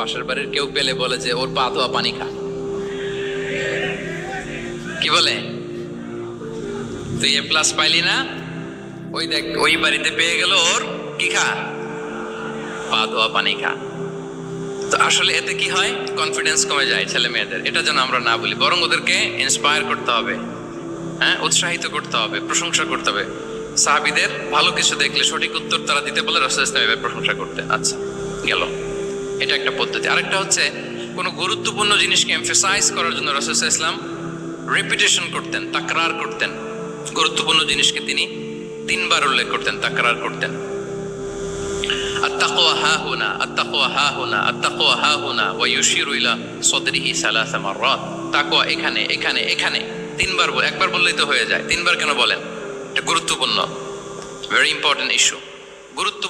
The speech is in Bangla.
পাশের বাড়ির কেউ পেলে বলে যে, ওর পা ধোয়া পানি খা। কি বলে? তুই এ প্লাস পাইলি না? ওই দেখ, ওই বাড়িতে পেয়ে গেল ওর, কি খা? পা ধোয়া পানি খা। তো আসলে এতে কি হয়? কনফিডেন্স কমে যায় ছেলে মেয়েদের। এটা যেন আমরা না বলি, বরং ওদেরকে ইন্সপায়ার করতে হবে। হ্যাঁ? উৎসাহিত করতে হবে, প্রশংসা করতে হবে। সাহাবিদের ভালো কিছু দেখলে সঠিক উত্তর তারা দিতে বলে রসুল ইসলাম প্রশংসা করতে। আচ্ছা গেল। এটা একটা পদ্ধতি। আরেকটা হচ্ছে, কোনো গুরুত্বপূর্ণ জিনিসকে এমফেসাইজ করার জন্য রসুল ইসলাম রেপিটেশন করতেন, তাকরার করতেন। গুরুত্বপূর্ণ জিনিসকে তিনি তিনবার উল্লেখ করতেন, তাকরার করতেন। এখানে এখানে এখানে। তিনবার একবার বললেই তো হয়ে যায়। তিনবার কেন বলেন? এটা গুরুত্বপূর্ণ ভেরি ইম্পর্টেন্ট ইস্যু গুরুত্ব